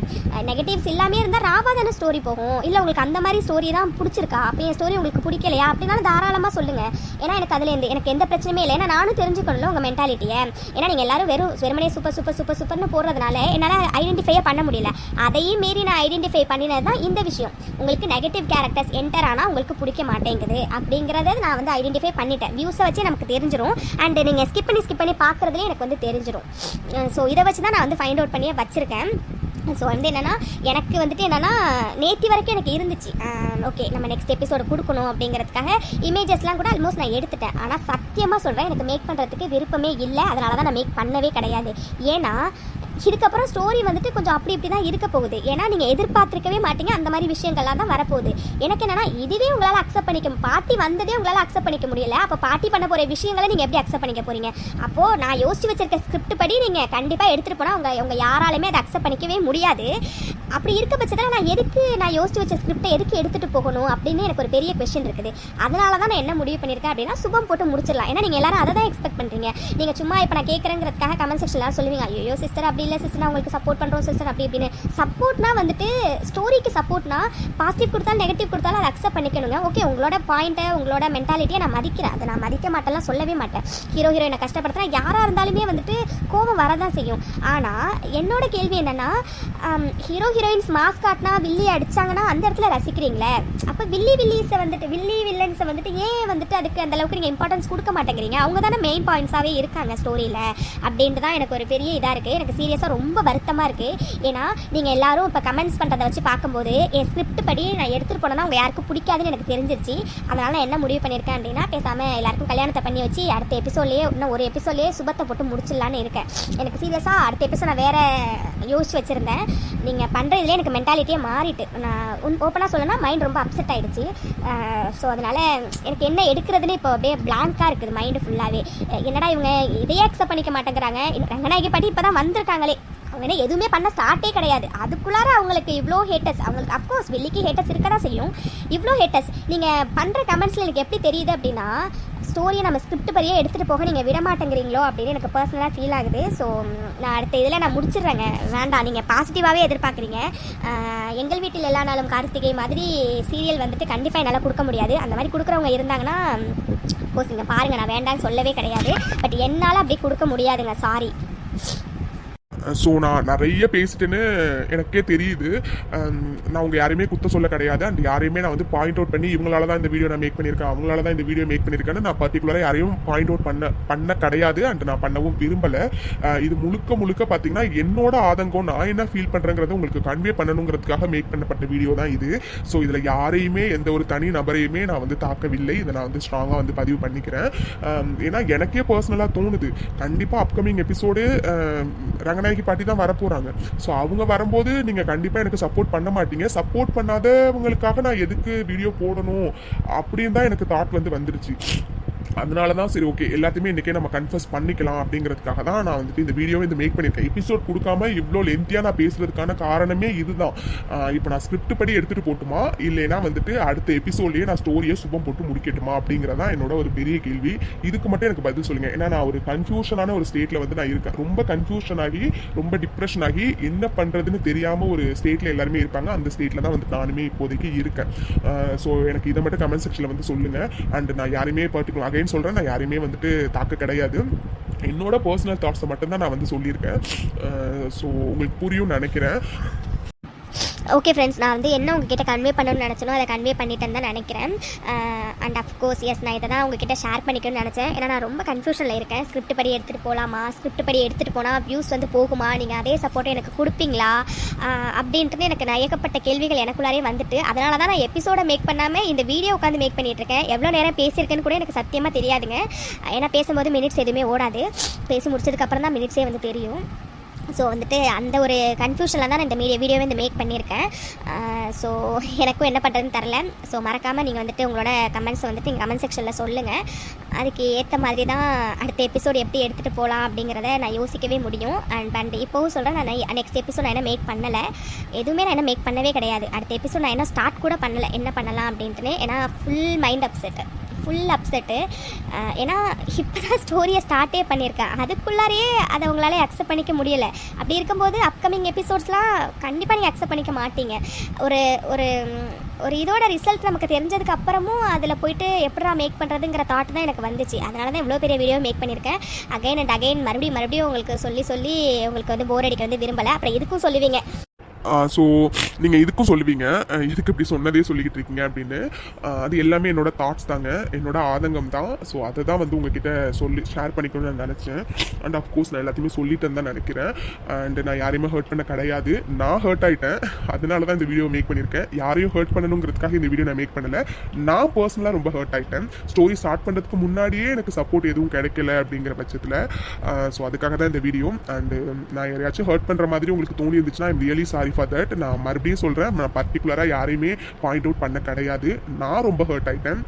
A: நெகட்டிவ்ஸ் இல்லாமே இருந்தால் ராவ தானே ஸ்டோரி போகும்? இல்லை உங்களுக்கு அந்த மாதிரி ஸ்டோரி தான் பிடிச்சிருக்கா? அப்போ என் ஸ்டோரி உங்களுக்கு பிடிக்கலையா? அப்படின்னாலும் தாராளமாக சொல்லுங்கள் ஏன்னா எனக்கு அதில் எந்த எனக்கு எந்த பிரச்சனையும் இல்லை. ஏன்னா நானும் தெரிஞ்சுக்கணும்ல உங்கள் மென்டாலிட்டியை ஏன்னா நீங்கள் எல்லாரும் வெறும் வெறுமனே சூப்பர் சூப்பர் சூப்பர் சூப்பர்னு போடுறதுனால என்னால் ஐடென்டிஃபையே பண்ண முடியல. அதையும் மீறி நான் ஐடென்டிஃபை பண்ணினது தான் இந்த விஷயம். உங்களுக்கு நெகட்டிவ் கேரக்டர்ஸ் என்டர் ஆனால் உங்களுக்கு பிடிக்க மாட்டேங்குது. அப்படிங்கிறத நான் வந்து ஐடென்டிஃபை பண்ணிட்டேன். வியூஸை வச்சு நமக்கு தெரிஞ்சிடும் அண்ட் நீங்கள் ஸ்கிப் பண்ணி ஸ்கிப் பண்ணி பார்க்குறதுலேயே எனக்கு வந்து தெரிஞ்சிடும் ஸோ இதை வச்சு தான் நான் வந்து ஃபைண்ட் அவுட் பண்ணியே வச்சுருக்கேன். ஸோ வந்து என்னென்னா எனக்கு வந்துட்டு என்னென்னா நேற்று வரைக்கும் எனக்கு இருந்துச்சு. Um, ஓகே நம்ம நெக்ஸ்ட் எபிசோடு கொடுக்கணும் அப்படிங்கிறதுக்காக இமேஜஸ்லாம் கூட ஆல்மோஸ்ட் நான் எடுத்துட்டேன். ஆனால் சத்தியமாக சொல்கிறேன் எனக்கு மேக் பண்ணுறதுக்கு விருப்பமே இல்லை. அதனால தான் நான் மேக் பண்ணவே கிடையாது. ஏன்னா இதுக்கப்புறம் ஸ்டோரி வந்துட்டு கொஞ்சம் அப்படி இப்படி தான் இருக்க போகுது. ஏன்னா நீங்கள் எதிர்பார்த்துருக்கவே மாட்டீங்க. அந்த மாதிரி விஷயங்கள்லாம் தான் வரப்போகுது. எனக்கு என்னன்னா இதுவே உங்களால் அக்செப்ட் பண்ணிக்க பாட்டி வந்ததே உங்களால் அக்செப்ட் பண்ணிக்க முடியல. அப்போ பாட்டி பண்ண போகிற விஷயங்களை நீங்கள் எப்படி அக்செப்ட் பண்ணிக்க போறீங்க? அப்போது நான் யோசிச்சு வச்சிருக்க ஸ்கிரிப்ட் படி நீங்கள் கண்டிப்பாக எடுத்துகிட்டு போனால் உங்கள் உங்கள் யாராலுமே அதை அக்செப்ட் பண்ணிக்கவே முடியாது. அப்படி இருக்க பட்சத்தில் நான் எதுக்கு நான் யோசிச்சு வச்ச ஸ்கிரிப்டை எதுக்கு எடுத்துகிட்டு போகணும் அப்படின்னு எனக்கு ஒரு பெரிய கொஸ்டின் இருக்குது. அதனால தான் நான் என்ன முடிவு பண்ணியிருக்கேன் அப்படின்னா சுபம் போட்டு முடிச்சிடலாம். ஏன்னா நீங்கள் எல்லாரும் அதை தான் எக்ஸ்பெக்ட் பண்ணுறீங்க நீங்கள் சும்மா இப்போ நான் கேட்குறேங்கிறதுக்காக கமெண்ட் செக்ஷன்லாம் சொல்லுவீங்க ஐயோ சிஸ்டர் அப்படி இல்லை சிஸ்டர் நான் உங்களுக்கு சப்போர்ட் பண்ணுறோம் சிஸ்டர் அப்படி இப்படின்னு. சப்போர்ட்னா வந்துட்டு ஸ்டோரிக்கு சப்போர்ட்னா பாசிட்டிவ் கொடுத்தாலும் நெகட்டிவ் கொடுத்தாலும் அதை அக்செப்ட் பண்ணிக்கணுங்க. ஓகே உங்களோட பாயிண்ட்டை உங்களோட மென்டாலிட்டியை நான் மதிக்கிறேன். அதை நான் மதிக்க மாட்டேன்லாம் சொல்லவே மாட்டேன். ஹீரோ ஹீரோயினை கஷ்டப்படுத்தினா யாராக இருந்தாலுமே வந்துட்டு கோபம் வரதான் செய்யும். ஆனால் என்னோட கேள்வி என்னென்னா ஹீரோ ஹீரோயின்ஸ் மாஸ்க் காட்டினா வில்லி அடிச்சாங்கன்னா அந்த இடத்துல ரசிக்கிறீங்களே? அப்போ வில்லி வில்லிஸை வந்துட்டு வில்லி வில்லன்ஸை வந்துட்டு ஏன் வந்துட்டு அதுக்கு அந்தளவுக்கு நீங்கள் இம்பார்ட்டன்ஸ் கொடுக்க மாட்டேங்கிறீங்க? அவங்க தானே மெயின் பாயிண்ட்ஸாகவே இருக்காங்க ஸ்டோரியில் அப்படின்ட்டு தான் எனக்கு ஒரு பெரிய இதாக இருக்குது எனக்கு சீரியஸாக ரொம்ப வருத்தமாக இருக்குது ஏன்னா நீங்கள் எல்லாரும் இப்போ கமெண்ட்ஸ் பண்ணுறதை வச்சு பார்க்கும்போது என் ஸ்கிரிப்ட் படி நான் எடுத்துகிட்டு போனேன்னா அவங்க யாருக்கும் பிடிக்காதுன்னு எனக்கு தெரிஞ்சிருச்சு. அதனால் நான் என்ன முடிவு பண்ணியிருக்கேன் அப்படின்னா பேசாமல் எல்லாருக்கும் கல்யாணத்தை பண்ணி வச்சு அடுத்த எபிசோட்லேயே இன்னும் ஒரு எபிசோட்லேயே சுபத்தை போட்டு முடிச்சிடலான்னு இருக்கேன். எனக்கு சீரியஸாக அடுத்த எபிசோட் நான் வேறு யோசிச்சு வச்சுருந்தேன். நீங்கள் பண்ணுறதுலேயே எனக்கு மென்டாலிட்டியே மாறிட்டு. நான் ஓப்பனாக சொல்லணும்னா மைண்ட் ரொம்ப அப்செட் ஆகிடுச்சு ஸோ அதனால் எனக்கு என்ன எடுக்கிறதுன்னு இப்போ அப்படியே பிளாங்காக இருக்குது மைண்டு ஃபுல்லாகவே என்னடா இவங்க இதையே அக்செப்ட் பண்ணிக்க மாட்டேங்கிறாங்க. ரங்கநாயகி பாட்டி இப்போ தான் வந்திருக்காங்களே. அவங்க என்ன எதுவுமே பண்ண ஸ்டார்ட்டே கிடையாது. அதுக்குள்ளார அவங்களுக்கு இவ்வளோ ஹேட்டர்ஸ் அவங்களுக்கு அஃப்கோர்ஸ் வெள்ளிக்கு ஹேட்டர்ஸ் இருக்க தான் செய்யும். இவ்வளோ ஹேட்டர்ஸ் நீங்கள் பண்ணுற கமெண்ட்ஸில் எனக்கு எப்படி தெரியுது அப்படின்னா ஸ்டோரியை நம்ம ஸ்கிரிப்ட் படியே எடுத்துகிட்டு போக நீங்கள் விட மாட்டேங்கிறீங்களோ அப்படின்னு எனக்கு பர்சனலாக ஃபீல் ஆகுது. ஸோ நான் அடுத்த இதில் நான் முடிச்சிடுறேங்க. வேண்டாம் நீங்கள் பாசிட்டிவாகவே எதிர்பார்க்குறீங்க. எங்கள் வீட்டில் எல்லா நாளும் கார்த்திகை மாதிரி சீரியல் வந்துட்டு கண்டிப்பாக என்னால் கொடுக்க முடியாது. அந்த மாதிரி கொடுக்குறவங்க இருந்தாங்கன்னா கோஸ் நீங்கள் பாருங்கள் நான் வேண்டாம்னு சொல்லவே கிடையாது. பட் என்னால் அப்படி கொடுக்க முடியாதுங்க. சாரி
B: ஸோ நான் நிறைய பேசிட்டேன்னு எனக்கே தெரியுது. Um, நான் உங்கள் யாரையுமே குத்த சொல்ல கிடையாது. அண்ட் யாரையுமே நான் வந்து பாயிண்ட் அவுட் பண்ணி இவங்களால தான் இந்த வீடியோ நான் மேக் பண்ணியிருக்கேன். அவங்களால தான் இந்த வீடியோ மேக் பண்ணியிருக்கேன்னு நான் பர்டிகுலராக யாரையும் பாயிண்ட் அவுட் பண்ண பண்ண கிடையாது. அண்ட் நான் பண்ணவும் விரும்பலை. Uh, இது முழுக்க முழுக்க பார்த்தீங்கன்னா என்னோட ஆதங்கம் நான் என்ன ஃபீல் பண்ணுறேங்கிறத உங்களுக்கு கன்வே பண்ணணுங்கிறதுக்காக மேக் பண்ணப்பட்ட வீடியோ தான் இது. ஸோ இதில் யாரையுமே எந்த ஒரு தனி நபரையுமே நான் வந்து தாக்கவில்லை. இதை நான் வந்து ஸ்ட்ராங்காக வந்து பதிவு பண்ணிக்கிறேன். Um, ஏன்னா எனக்கே பர்சனலாக தோணுது. கண்டிப்பாக அப்கமிங் எபிசோடு ரங்கநாயகி பாட்டி தான் வரப்போகிறாங்க ஸோ அவங்க வரும்போது நீங்கள் கண்டிப்பாக எனக்கு சப்போர்ட் பண்ண மாட்டீங்க. சப்போர்ட் பண்ணாதவங்களுக்காக நான் எதுக்கு வீடியோ போடணும் அப்படின்னு தான் எனக்கு தாட் வந்து வந்துருச்சு. அதனால தான் சரி ஓகே எல்லாத்தையுமே இன்றைக்கே நம்ம கன்ஃபர்ஸ் பண்ணிக்கலாம் அப்படிங்கிறதுக்காக தான் நான் வந்துட்டு இந்த வீடியோவை இந்த மேக் பண்ணியிருக்கேன். எபிசோட் கொடுக்காம இவ்வளோ லென்த்தியாக நான் பேசுறதுக்கான காரணமே இதுதான். இப்போ நான் ஸ்கிரிப்ட் படி எடுத்துகிட்டு போட்டுமா? இல்லைன்னா வந்துட்டு அடுத்த எபிசோட்லேயே நான் ஸ்டோரியை சுபம் போட்டு முடிக்கட்டுமா? அப்படிங்கிறதான் என்னோட ஒரு பெரிய கேள்வி. இதுக்கு மட்டும் எனக்கு பதில் சொல்லுங்கள் ஏன்னா நான் ஒரு கன்ஃபியூஷனான ஒரு ஸ்டேட்டில் வந்து நான் இருக்கேன். ரொம்ப கன்ஃபியூஷன் ஆகி ரொம்ப டிப்ரெஷன் ஆகி என்ன பண்ணுறதுன்னு தெரியாமல் ஒரு ஸ்டேட்டில் எல்லாருமே இருப்பாங்க. அந்த ஸ்டேட்டில் தான் வந்து நானுமே இப்போதைக்கு இருக்கேன். ஸோ எனக்கு இதை மட்டும் கமெண்ட் செக்ஷனில் வந்து சொல்லுங்கள் அண்ட் நான் யாருமே பர்டிகுலர் அகைன் சொல்கிறேன் நான் யாரையுமே வந்துட்டு தாக்க கிடையாது. என்னோட பர்சனல் தாட்ஸை மட்டும்தான் நான் வந்து சொல்லியிருக்கேன். ஸோ உங்களுக்கு புரியும் நினைக்கிறேன்.
A: ஓகே ஃப்ரெண்ட்ஸ் நான் வந்து என்ன உங்ககிட்ட கன்வே பண்ணணும்னு நினச்சனோ அதை கன்வே பண்ணிட்டேன்னு தான் நினைக்கிறேன். அண்ட் அஃப்கோர்ஸ் எஸ் நான் இதை தான் உங்ககிட்ட ஷேர் பண்ணிக்கணும்னு நினச்சேன். ஏன்னா நான் ரொம்ப கன்ஃபியூஷனில் இருக்கேன். ஸ்கிரிப்ட் படி எடுத்துகிட்டு போகலாமா ஸ்கிரிப்ட் படி எடுத்துகிட்டு போனால் வியூஸ் வந்து போகுமா? நீங்கள் அதே சப்போர்ட்டை எனக்கு கொடுப்பீங்களா? Uh, அப்படின்றது எனக்கு நயக்கப்பட்ட கேள்விகள் எனக்குள்ளாரே வந்துட்டு அதனால தான் நான் எபிசோட மேக் பண்ணாமல் இந்த வீடியோ உட்காந்து மேக் பண்ணிகிட்ருக்கேன் இருக்கேன். எவ்வளோ நேரம் பேசியிருக்கேன்னு கூட எனக்கு சத்தியமாக தெரியாதுங்க. ஏன்னா பேசும்போது மினிட்ஸ் எதுவுமே ஓடாது. பேசி முடிச்சதுக்கப்புறம் தான் மினிட்ஸே வந்து தெரியும். ஸோ வந்துட்டு அந்த ஒரு கன்ஃபியூஷனில் தான் நான் இந்த மீடியா வீடியோவை வந்து மேக் பண்ணியிருக்கேன். ஸோ எனக்கும் என்ன பண்ணுறதுன்னு தெரில ஸோ மறக்காமல் நீங்கள் வந்துட்டு உங்களோட கமெண்ட்ஸை வந்துட்டு நீங்கள் கமெண்ட் செக்ஷனில் சொல்லுங்கள் அதுக்கு ஏற்ற மாதிரி தான் அடுத்த எபிசோடு எப்படி எடுத்துகிட்டு போகலாம் அப்படிங்கிறத நான் யோசிக்கவே முடியும். அண்ட் அண்ட் இப்போவும் சொல்கிறேன் நான் நெக்ஸ்ட் எபிசோட் நான் என்ன மேக் பண்ணலை. எதுவுமே நான் என்ன மேக் பண்ணவே கிடையாது. அடுத்த எபிசோட் நான் என்ன ஸ்டார்ட் கூட பண்ணலை. என்ன பண்ணலாம் அப்படின்ட்டுன்னு ஏன்னா full mind upset full upset ஏன்னா இப்போ தான் ஸ்டோரியை ஸ்டார்ட்டே பண்ணியிருக்கேன். அதுக்குள்ளாரையே அதை உங்களால் அக்செப்ட் பண்ணிக்க முடியலை. அப்படி இருக்கும்போது அப்கமிங் எபிசோட்ஸ்லாம் கண்டிப்பாக நீங்கள் அக்செப்ட் பண்ணிக்க மாட்டீங்க. ஒரு ஒரு ஒரு இதோட ரிசல்ட் நமக்கு தெரிஞ்சதுக்கு அப்புறமும் அதில் போயிட்டு எப்படா மேக் பண்ணுறதுங்கிற தாட் தான் எனக்கு வந்துச்சு. அதனால தான் இவ்வளோ பெரிய வீடியோ மேக் பண்ணியிருக்கேன். அகைன் அண்ட் அகைன் மறுபடியும் மறுபடியும் உங்களுக்கு சொல்லி சொல்லி உங்களுக்கு வந்து போர் அடிக்க வந்து விரும்பலை. அப்புறம் இதுக்கும் சொல்லுவீங்க?
B: ஸோ நீங்கள் இதுக்கும் சொல்லுவீங்க. இதுக்கு இப்படி சொன்னதே சொல்லிக்கிட்டு இருக்கீங்க அப்படின்னு. அது எல்லாமே என்னோட தாட்ஸ் தாங்க. என்னோட ஆதங்கம் தான். ஸோ அதை தான் வந்து உங்ககிட்ட சொல்லி ஷேர் பண்ணிக்கணும்னு நான் நினச்சேன். அண்ட் அஃப்கோர்ஸ் நான் எல்லாத்தையுமே சொல்லிட்டேன்னு தான் நினைக்கிறேன். அண்ட் நான் யாரையுமே ஹர்ட் பண்ண கிடையாது. நான் ஹர்ட் ஆகிட்டேன் அதனால தான் இந்த வீடியோ மேக் பண்ணியிருக்கேன். யாரையும் ஹர்ட் பண்ணணுங்கிறதுக்காக இந்த வீடியோ நான் மேக் பண்ணல. நான் பர்சனலாக ரொம்ப ஹர்ட் ஆகிட்டேன் ஸ்டோரி ஸ்டார்ட் பண்ணுறதுக்கு முன்னாடியே எனக்கு சப்போர்ட் எதுவும் கிடைக்கல அப்படிங்கிற பட்சத்தில். ஸோ அதுக்காக தான் இந்த வீடியோ அண்டு நான் யாரையாச்சும் ஹர்ட் பண்ணுற மாதிரி உங்களுக்கு தோணி இருந்துச்சுன்னா I'm really sorry for that நான் மறுபடியும் சொல்கிறேன் நான் பர்டிகுலராக யாரையுமே பாயிண்ட் அவுட் பண்ண கிடையாது. நான் ரொம்ப ஹர்ட் ஆகிட்டேன்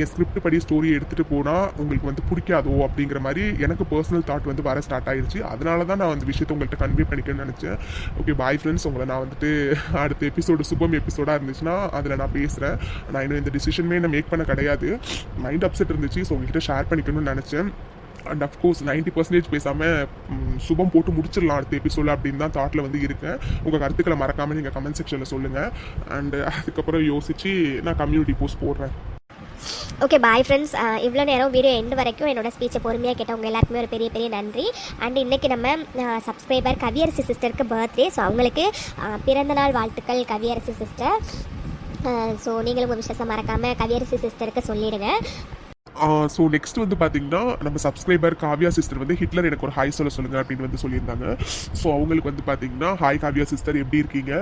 B: என் ஸ்கிரிப்ட் படி ஸ்டோரி எடுத்துகிட்டு போனால் உங்களுக்கு வந்து பிடிக்காதோ அப்படிங்கிற மாதிரி எனக்கு பர்சனல் தாட் வந்து வர ஸ்டார்ட் ஆயிடுச்சு அதனால தான் நான் அந்த விஷயத்தை உங்கள்கிட்ட கன்வே பண்ணிக்கணும்னு நினச்சேன். ஓகே பாய் ஃப்ரெண்ட்ஸ் உங்களை நான் வந்துட்டு அடுத்த எபிசோடு சுபம் எபிசோடாக இருந்துச்சுன்னா அதில் நான் பேசுகிறேன் நான் இன்னும் இந்த டிசிஷனுமே நான் மேக் பண்ண கிடையாது. மைண்ட் அப்செட் இருந்துச்சு. ஸோ உங்ககிட்ட ஷேர் பண்ணிக்கணும்னு நினச்சேன். அண்ட் அஃப்கோர்ஸ் நைன்டி பர்சன்டேஜ் பேசாமல் சுபம் போட்டு முடிச்சிடலாம் அடுத்த எபிசோட அப்படின்னு தான் தாட்டில் வந்து இருக்கேன். உங்கள் கருத்துக்களை மறக்காமல் நீங்கள் கமெண்ட் செக்ஷனில் சொல்லுங்கள் அண்ட் அதுக்கப்புறம் யோசிச்சு நான் கம்யூனிட்டி போஸ்ட் போடுறேன்.
A: ஓகே பாய் ஃப்ரெண்ட்ஸ் இவ்வளோ நேரம் வீடியோ எண்டு வரைக்கும் என்னோட ஸ்பீச்சை பொறுமையாக கேட்டவங்க எல்லாருக்குமே ஒரு பெரிய பெரிய நன்றி. அண்ட் இன்றைக்கி நம்ம சப்ஸ்கிரைபர் கவியரசு சிஸ்டருக்கு பர்த்டே ஸோ அவங்களுக்கு பிறந்தநாள் வாழ்த்துக்கள் கவியரசு சிஸ்டர் ஸோ நீங்களும் உங்கள் விஷயத்தை மறக்காமல் கவியரசி சிஸ்டருக்கு சொல்லிடுங்க.
B: ஸோ நெக்ஸ்ட் வந்து பார்த்தீங்கன்னா நம்ம சப்ஸ்கிரைபர் காவ்யா சிஸ்டர் வந்து ஹிட்லர் எனக்கு ஒரு ஹாய் சொல்ல சொல்லுங்க அப்படின்னு வந்து சொல்லியிருந்தாங்க. ஸோ அவங்களுக்கு வந்து பார்த்தீங்கன்னா ஹாய் காவ்யா சிஸ்டர் எப்படி இருக்கீங்க?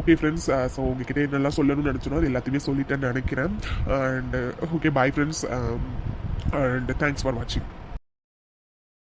B: ஓகே ஃப்ரெண்ட்ஸ் ஸோ உங்ககிட்ட என்னெல்லாம் சொல்லணும்னு நினச்சனோ அது எல்லாத்தையுமே சொல்லிட்டேன்னு நினைக்கிறேன். And okay bye friends and thanks for வாட்சிங்